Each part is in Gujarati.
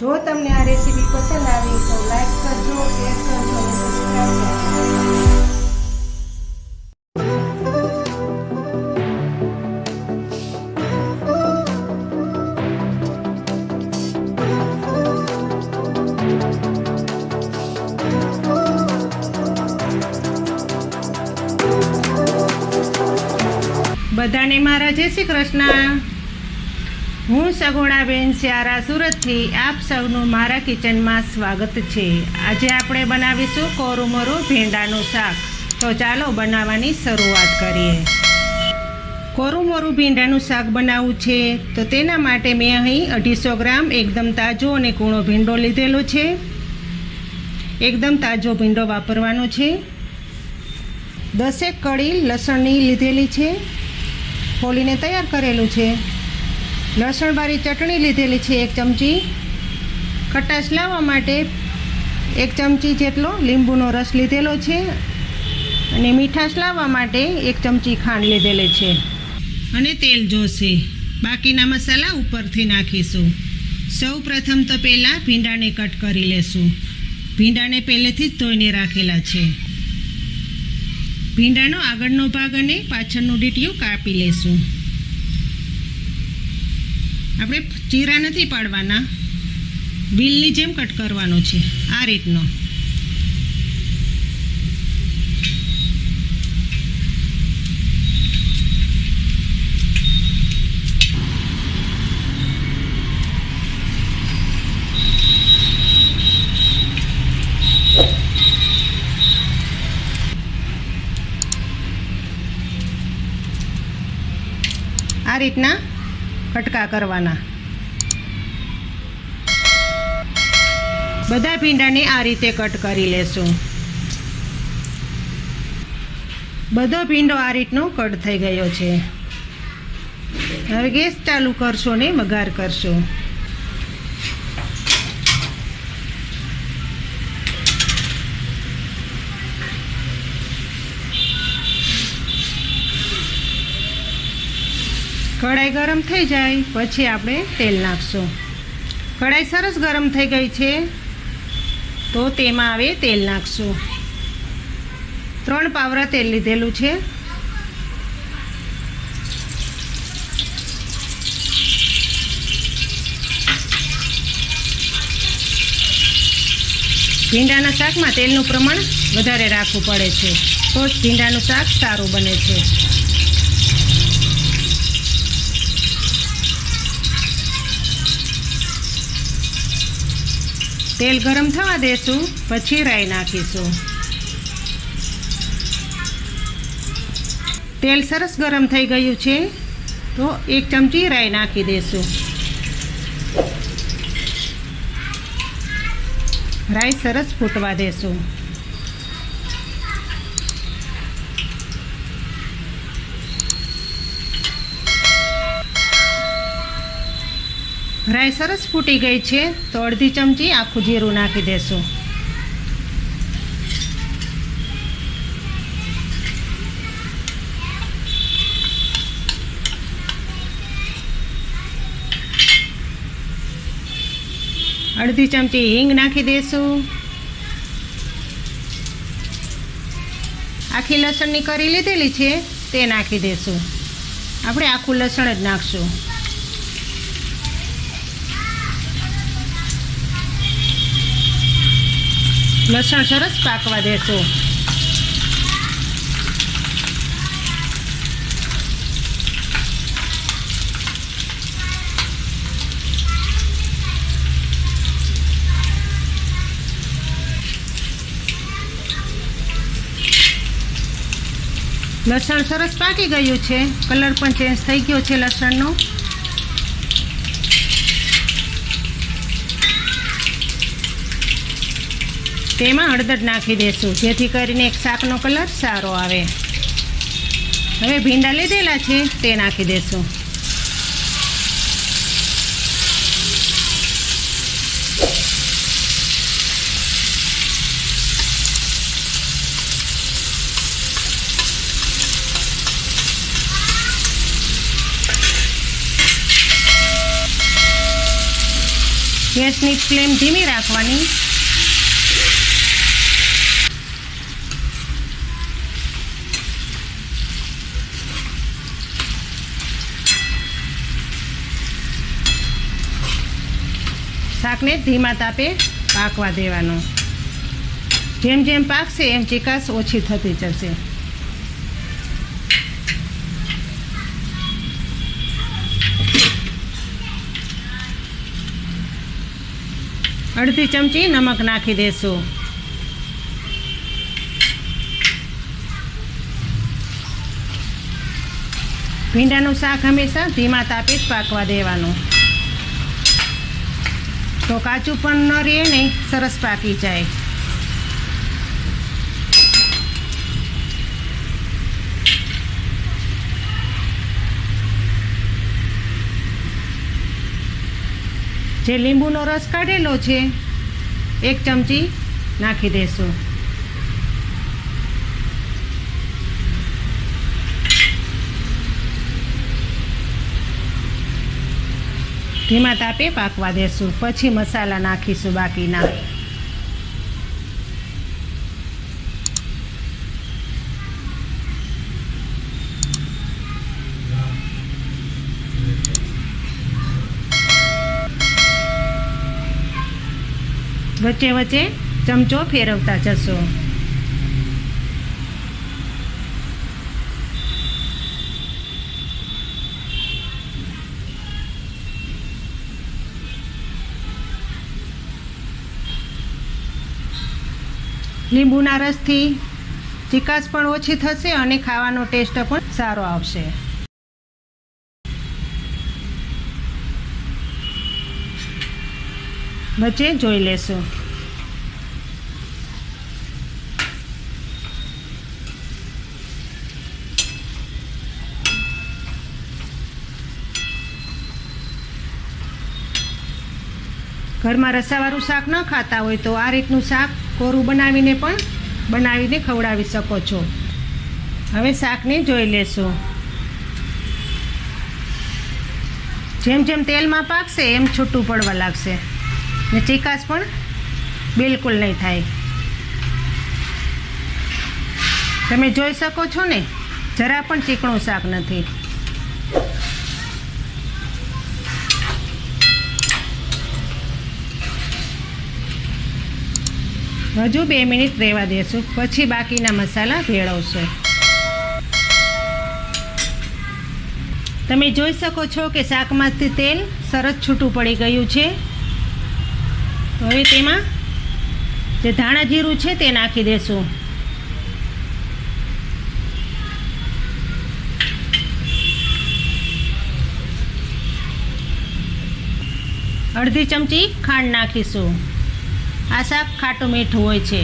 જો તમને આ રેસીપી પસંદ આવી તો લાઈક કરજો, શેર કરજો અને સબસ્ક્રાઈબ કરજો. બધાને મારા જય શ્રી કૃષ્ણ. હું સગુણાબેન સ્યારા સુરતથી આપ સૌનું મારા કિચનમાં સ્વાગત છે. આજે આપણે બનાવીશું કોરુમરું ભીંડાનું શાક. તો ચાલો બનાવવાની શરૂઆત કરીએ. કોરુમરું ભીંડાનું શાક બનાવવું છે, તો તેના માટે મેં અહીં અઢીસો ગ્રામ એકદમ તાજો અને કૂણો ભીંડો લીધેલો છે. એકદમ તાજો ભીંડો વાપરવાનો છે. દસેક કળી લસણની લીધેલી છે. ફોલીને તૈયાર કરેલું છે. લસણવાળી ચટણી લીધેલી છે એક ચમચી. ખટાશ લાવવા માટે એક ચમચી જેટલો લીંબુનો રસ લીધેલો છે. અને મીઠાશ લાવવા માટે એક ચમચી ખાંડ લીધેલી છે. અને તેલ જોશે. બાકીના મસાલા ઉપરથી નાખીશું. સૌ પ્રથમ તો પહેલાં ભીંડાને કટ કરી લેશું. ભીંડાને પહેલેથી જ ધોઈને રાખેલા છે. ભીંડાનો આગળનો ભાગ અને પાછળનું ડીટીયું કાપી લેશું. આપણે ચીરા નથી પાડવાના. બીલની જેમ કટ કરવાનો છે આ રીતનો. આ રીતના કટકા કરવાના. બધા ભીંડાને આ રીતે કટ કરી લેશું. બધો ભીંડો આ રીતનો કટ થઈ ગયો છે. હવે ગેસ ચાલુ કરશો ને વઘાર કરશો. કઢાઈ ગરમ થઈ જાય, પછી આપણે તેલ નાખશું. કઢાઈ સરસ ગરમ થઈ ગઈ છે, તો તેમાં હવે તેલ નાખશું. ત્રણ પાવરા તેલ લીધેલું છે. ભીંડાના શાકમાં તેલનું પ્રમાણ વધારે રાખવું પડે છે. તો જ ભીંડાનું શાક સારું બને છે. તેલ ગરમ થવા દેશું, પછી રાઈ નાખીશું. તેલ સરસ ગરમ થઈ ગયું છે, તો એક ચમચી રાઈ નાખી દેશું. રાઈ સરસ ફૂટવા દેશું. રાઈ સરસ ફૂટી ગઈ છે, તો અડધી ચમચી આખું જીરું નાખી દેશું. અડધી ચમચી હિંગ નાખી દેશું. આખી લસણની કરી લીધેલી છે, તે નાખી દેશું. આપણે આખું લસણ જ નાખશું. લસણ સરસ પાકવા દેશું લસણ સરસ પાકી ગયું છે. કલર પણ ચેન્જ થઈ ગયો છે લસણનો. તેમાં હળદર નાખી દેશું. જેથી કરીને એક શાકનો કલર સારો આવે. હવે ભીંડા લીધેલા છે, તે નાખી દેશું. ગેસની ફ્લેમ ધીમી રાખવાની. શાકને ધીમા તાપે પાકવા દેવાનો. જેમ જેમ પાકશે એમ ચિકાસ ઓછી થતી જશે. અડધી ચમચી નમક નાખી દેશું. ભીંડાનું શાક હંમેશા ધીમા તાપે જ પાકવા દેવાનું. તો કાચું પણ ન રહે ને, સરસ પાકી જાય. જે લીંબુનો રસ કાઢેલો છે, એક ચમચી નાખી દેશું. ધીમા તાપે પાકવા દેશું. પછી મસાલા નાખીશું બાકીના. વચ્ચે વચ્ચે ચમચો ફેરવતા જશો. લીંબુના રસથી ચિકાસ પણ ઓછી થશે અને ખાવાનો ટેસ્ટ પણ સારો આવશે. વચ્ચે જોઈ લેશું. ઘરમાં રસાવાળું શાક ન ખાતા હોય તો આ રીતનું શાક કોરું બનાવીને પણ બનાવીને ખવડાવી શકો છો. હવે શાકને જોઈ લેશું. જેમ જેમ તેલમાં પાકશે એમ છૂટું પડવા લાગશે. ને ચીકાશ પણ બિલકુલ નહીં થાય. તમે જોઈ શકો છો ને, જરા પણ ચીકણું શાક નથી. હજુ બે મિનિટ રહેવા દેશું. પછી બાકીના મસાલા ભેળવશું. તમે જોઈ શકો છો કે શાકમાંથી તેલ સરસ છૂટું પડી ગયું છે. હવે તેમાં જે ધાણા જીરું છે તે નાખી દેશું. અડધી ચમચી ખાંડ નાખીશું. આ શાક ખાટું મીઠું હોય છે.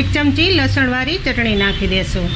એક ચમચી લસણવાળી ચટણી નાખી દેશું.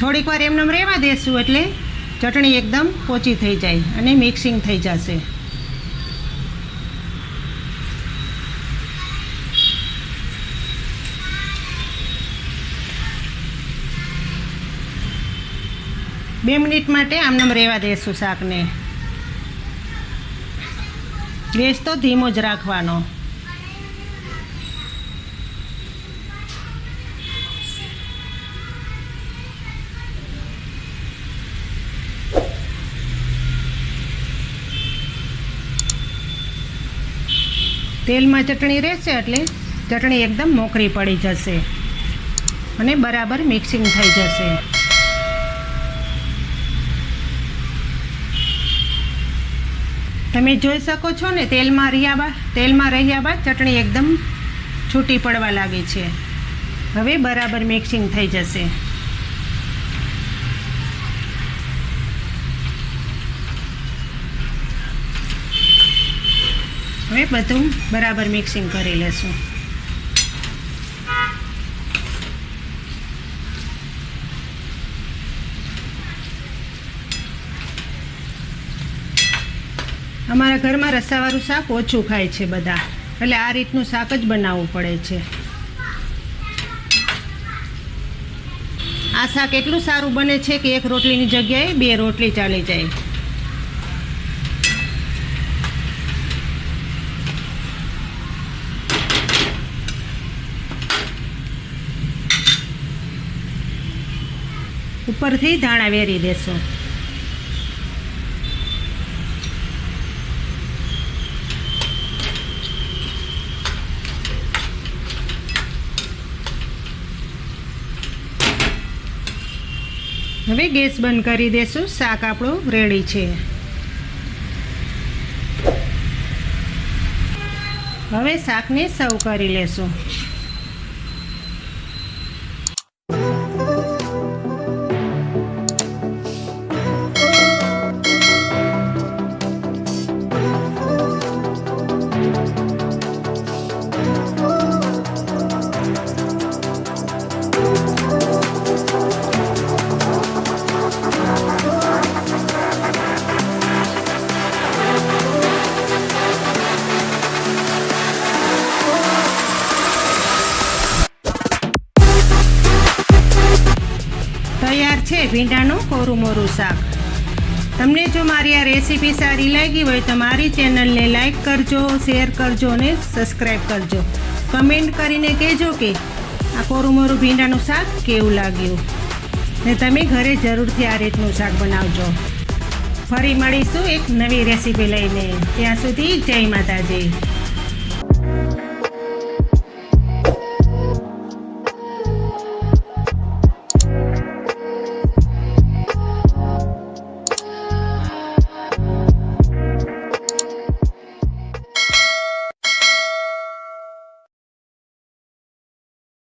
થોડીક વાર એમને રહેવા દેશું એટલે ચટણી એકદમ પોચી થઈ જાય અને મિક્સિંગ થઈ જશે. બે મિનિટ માટે આમનામ રહેવા દેશું શાકને. ગેસ તો ધીમો જ રાખવાનો. તેલમાં ચટણી રહેશે એટલે ચટણી એકદમ મોકરી પડી જશે. અને બરાબર મિક્સિંગ થઈ જશે. તમે જોઈ શકો છો ને, તેલમાં રહ્યા બાદ, તેલમાં રહ્યા બાદ ચટણી એકદમ છૂટી પડવા લાગી છે. હવે બરાબર મિક્સિંગ થઈ જશે. હવે બધું બરાબર મિક્સિંગ કરી લેશું. અમારા ઘરમાં રસાવાળું શાક ઓછું ખાય છે બધા. એટલે આ રીતનું શાક જ બનાવવું પડે છે. આ શાક એટલું સારું બને છે કે એક રોટલીની જગ્યાએ બે રોટલી ચાલી જાય. ઉપરથી ધાણા વેરી દેશો. હવે ગેસ બંધ કરી દેશું. શાક આપણું રેડી છે. હવે શાકને સર્વ કરી લેશું. છે ભીંડાનું કોરું મોરું શાક. તમને જો મારી આ રેસીપી સારી લાગી હોય તો મારી ચેનલને લાઈક કરજો, શેર કરજો અને સબસ્ક્રાઈબ કરજો. કમેન્ટ કરીને કહેજો કે આ કોરું મોરું ભીંડાનું શાક કેવું લાગ્યું. ને તમે ઘરે જરૂરથી આ રીતનું શાક બનાવજો. ફરી મળીશું એક નવી રેસીપી લઈને. ત્યાં સુધી જય માતાજી.